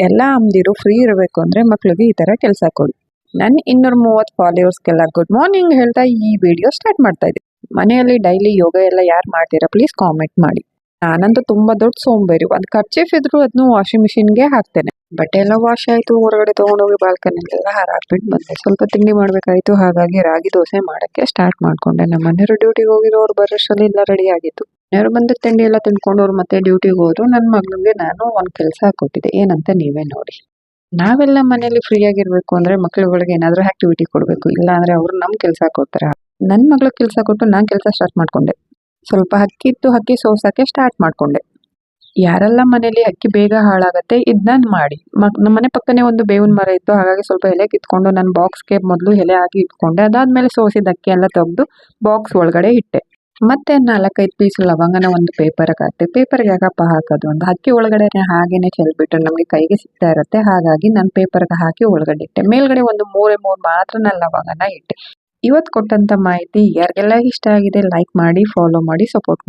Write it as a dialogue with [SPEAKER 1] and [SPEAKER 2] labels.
[SPEAKER 1] ಎಲ್ಲ ಅಮ್ದಿರು ಫ್ರೀ ಇರಬೇಕು ಅಂದ್ರೆ ಮಕ್ಕಳಿಗೆ ಈ ತರ ಕೆಲಸ ಕೊಡಿ. ನನ್ನ ಇನ್ನೂರ ಮೂವತ್ತು ಫಾಲೋವರ್ಸ್ಗೆಲ್ಲ ಗುಡ್ ಮಾರ್ನಿಂಗ್ ಹೇಳ್ತಾ ಈ ವಿಡಿಯೋ ಸ್ಟಾರ್ಟ್ ಮಾಡ್ತಾ ಇದ್ದೀನಿ ಮನೆಯಲ್ಲಿ ಡೈಲಿ ಯೋಗ ಎಲ್ಲ ಯಾರು ಮಾಡ್ತೀರಾ ಪ್ಲೀಸ್ ಕಾಮೆಂಟ್ ಮಾಡಿ. ನಾನಂತೂ ತುಂಬಾ ದೊಡ್ಡ ಸೋಂಬೇರಿ. ಒಂದು ಕರ್ಚೀಫ್ ಇದ್ರು ಅದನ್ನು ವಾಷಿಂಗ್ ಮಿಷಿನ್ಗೆ ಹಾಕ್ತೇನೆ. ಬಟ್ಟೆ ಎಲ್ಲ ವಾಶ್ ಆಯಿತು, ಹೊರಗಡೆ ತಗೊಂಡೋಗಿ ಬಾಲ್ಕನಿಲೆಲ್ಲ ಹಾರಾಕ್ಬಿಟ್ಟು ಬಂದೆ. ಸ್ವಲ್ಪ ತಿಂಡಿ ಮಾಡ್ಬೇಕಾಯ್ತು, ಹಾಗಾಗಿ ರಾಗಿ ದೋಸೆ ಮಾಡಕ್ಕೆ ಸ್ಟಾರ್ಟ್ ಮಾಡ್ಕೊಂಡೆ. ನಮ್ಮ ಮನೆಯವರು ಡ್ಯೂಟಿಗೆ ಹೋಗಿರೋರು ಬರೋಷ್ಟರಲ್ಲಿ ಎಲ್ಲ ರೆಡಿ ಆಗಿತ್ತು ಮನೆಯವರು ಬಂದು ತಿಂಡಿ ಎಲ್ಲ ತಿನ್ಕೊಂಡು ಮತ್ತೆ ಡ್ಯೂಟಿಗೆ ಹೋದ್ರು ನನ್ನ ಮಗಳಿಗೆ ನಾನು ಒಂದು ಕೆಲಸ ಕೊಟ್ಟಿದ್ದೆ. ಏನಂತ ನೀವೇ ನೋಡಿ. ನಾವೆಲ್ಲ ಮನೇಲಿ ಫ್ರೀ ಆಗಿರ್ಬೇಕು ಅಂದ್ರೆ ಮಕ್ಳುಗಳಿಗೆ ಏನಾದ್ರು ಆಕ್ಟಿವಿಟಿ ಕೊಡಬೇಕು. ಇಲ್ಲ ಅಂದ್ರೆ ಅವ್ರು ನಮ್ ಕೆಲಸ ಕೊಡ್ತಾರೆ. ನನ್ನ ಮಗಳು ಕೆಲಸ ಕೊಟ್ಟು ನಾನ್ ಕೆಲಸ ಸ್ಟಾರ್ಟ್ ಮಾಡ್ಕೊಂಡೆ. ಸ್ವಲ್ಪ ಹಕ್ಕಿ ಇತ್ತು ಹಕ್ಕಿ ಸೋಸಕ್ಕೆ ಸ್ಟಾರ್ಟ್ ಮಾಡ್ಕೊಂಡೆ. ಯಾರೆಲ್ಲ ಮನೇಲಿ ಅಕ್ಕಿ ಬೇಗ ಹಾಳಾಗತ್ತೆ ಇದನ್ನ ಮಾಡಿ. ಮಕ್ ನಮ್ಮ ಮನೆ ಪಕ್ಕನೆ ಒಂದು ಬೇವಿನ ಮರ ಇತ್ತು, ಹಾಗಾಗಿ ಸ್ವಲ್ಪ ಎಲೆ ಕಿತ್ಕೊಂಡು ನನ್ನ ಬಾಕ್ಸ್ಗೆ ಮೊದಲು ಎಲೆ ಹಾಕಿ ಇಟ್ಕೊಂಡೆ. ಅದಾದ್ಮೇಲೆ ಸೋಸಿದ ಅಕ್ಕಿ ಎಲ್ಲ ತೆಗೆದು ಬಾಕ್ಸ್ ಒಳಗಡೆ ಇಟ್ಟೆ. ಮತ್ತೆ ನಾಲ್ಕೈದು ಪೀಸ್ ಲವಂಗನ ಒಂದು ಪೇಪರ್ಗೆ ಹಾಕ್ತೆ ಪೇಪರ್ಗೆ ಯಾಕಪ್ಪ ಹಾಕೋದು? ಒಂದು ಅಕ್ಕಿ ಒಳಗಡೆ ಹಾಗೇನೆ ಚೆಲ್ಬಿಟ್ರೆ ನಮಗೆ ಕೈಗೆ ಸಿಗ್ತಾ ಇರುತ್ತೆ. ಹಾಗಾಗಿ ನಾನು ಪೇಪರ್ಗೆ ಹಾಕಿ ಒಳಗಡೆ ಇಟ್ಟೆ. ಮೇಲ್ಗಡೆ ಒಂದು ಮೂರೇ ಮೂರು ಮಾತ್ರ ನಾನು ಲವಂಗನ ಇಟ್ಟೆ. ಇವತ್ತು ಕೊಟ್ಟಂತ ಮಾಹಿತಿ ಯಾರಿಗೆಲ್ಲ ಇಷ್ಟ ಆಗಿದೆ ಲೈಕ್ ಮಾಡಿ ಫಾಲೋ ಮಾಡಿ ಸಪೋರ್ಟ್